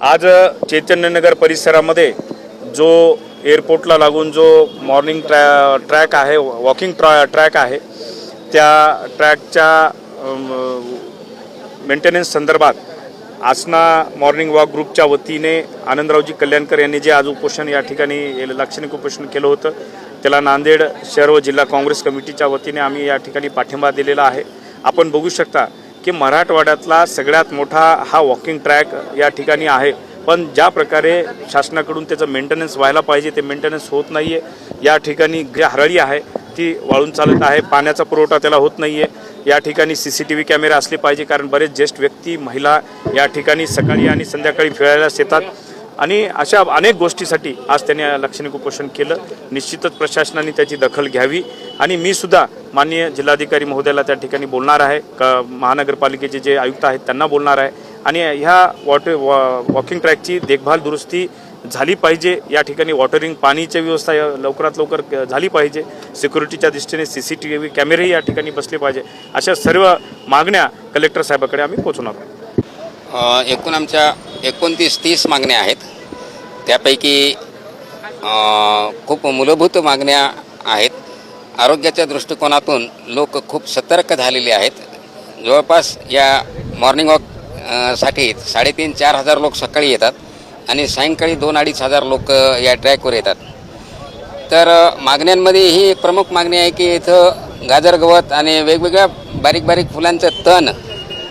आज चैतन्यनगर परिसरामध्ये जो एअरपोर्टला लागून जो मॉर्निंग ट्रॅ ट्रॅक आहे वॉकिंग ट्रॅ ट्रॅक आहे त्या ट्रॅकच्या मेंटेनन्स संदर्भात आसना मॉर्निंग वॉक ग्रुपच्या वतीने आनंदरावजी कल्याणकर यांनी जे आज उपोषण या ठिकाणी लाक्षणिक उपोषण केलं होतं त्याला नांदेड शहर व जिल्हा काँग्रेस कमिटीच्या वतीने आम्ही या ठिकाणी पाठिंबा दिलेला आहे. आपण बघू शकता की मराठवाड्यातला सगळ्यात मोठा हा वॉकिंग ट्रॅक या ठिकाणी आहे. पण ज्या प्रकारे शासनाकडून त्याचं मेंटेनन्स व्हायला पाहिजे ते मेंटेनन्स होत नाही आहे या ठिकाणी जी हरळी आहे ती वाळून चालत आहे. पाण्याचा पुरवठा त्याला होत नाही आहे या ठिकाणी सी सी टी व्ही कॅमेरे असले पाहिजे कारण बरेच ज्येष्ठ व्यक्ती महिला या ठिकाणी सकाळी आणि संध्याकाळी फिरायला येतात. आणि अशा अनेक गोष्टीसाठी आज त्यांनी लक्षणिक उपोषण केलं. निश्चितच प्रशासनाने त्याची दखल घ्यावी. आणि मी सुद्धा माननीय जिल्हाधिकारी महोदयाला त्या ठिकाणी बोलणार आहे. का महानगरपालिकेचे जे आयुक्त आहेत त्यांना बोलणार आहे. आणि ह्या वॉटर वॉ वॉकिंग ट्रॅकची देखभाल दुरुस्ती झाली पाहिजे. या ठिकाणी वॉटरिंग पाणीची व्यवस्था लवकरात लवकर क- झाली पाहिजे. सिक्युरिटीच्या दृष्टीने सी सी टी व्ही कॅमेरेही या ठिकाणी बसले पाहिजे. अशा सर्व मागण्या कलेक्टर साहेबाकडे आम्ही पोहोचवणार आहोत. एकूण आमच्या एकोणतीस तीस मागण्या आहेत. त्यापैकी खूप मूलभूत मागण्या आहेत. आरोग्याच्या दृष्टिकोनातून लोक खूप सतर्क झालेले आहेत. जवळपास या मॉर्निंग वॉकसाठी साडेतीन चार हजार लोक सकाळी येतात आणि सायंकाळी दोन अडीच हजार लोक या ट्रॅकवर येतात. तर मागण्यांमध्ये ही एक प्रमुख मागणी आहे की इथं गाजर गवत आणि वेगवेगळ्या बारीक बारीक फुलांचं तण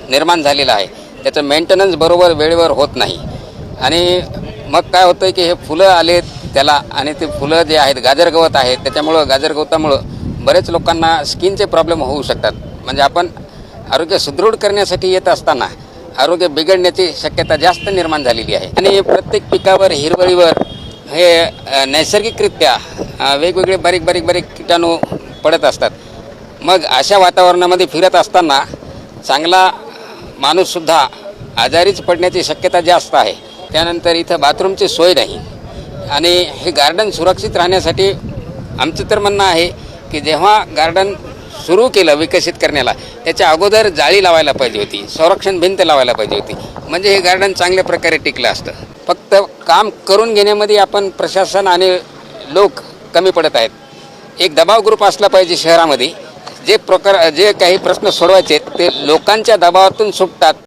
निर्माण झालेलं आहे. त्याचं मेंटेनन्स बरोबर वेळेवर होत नाही. आणि मग काय होतं की हे फुलं आलेत त्याला आणि ते फुलं जे आहेत गाजर गवत आहेत त्याच्यामुळं गाजर गवतामुळं बरेच लोकांना स्किनचे प्रॉब्लेम होऊ शकतात. म्हणजे आपण आरोग्य सुदृढ करण्यासाठी येत असताना आरोग्य बिघडण्याची शक्यता जास्त निर्माण झालेली आहे. आणि प्रत्येक पिकावर हिरवळीवर हे नैसर्गिकरित्या वेगवेगळे बारीक बारीक बारीक किटाणू पडत असतात. मग अशा वातावरणामध्ये फिरत असताना चांगला माणूससुद्धा आजारीच पडण्याची शक्यता जास्त आहे. त्यानंतर इथं बाथरूमची सोय नाही. आणि हे गार्डन सुरक्षित राहण्यासाठी आमचं तर म्हणणं आहे की जेव्हा गार्डन सुरू केलं विकसित करण्याला त्याच्या अगोदर जाळी लावायला पाहिजे होती संरक्षण भिंत लावायला पाहिजे होती. म्हणजे हे गार्डन चांगल्या प्रकारे टिकलं असतं. फक्त काम करून घेण्यामध्ये आपण प्रशासन आणि लोक कमी पडत आहेत. एक दबाव ग्रुप असला पाहिजे शहरामध्ये जे प्रकार जे काही प्रश्न सोडवायचे ते लोकांच्या दबावातून सुटतात.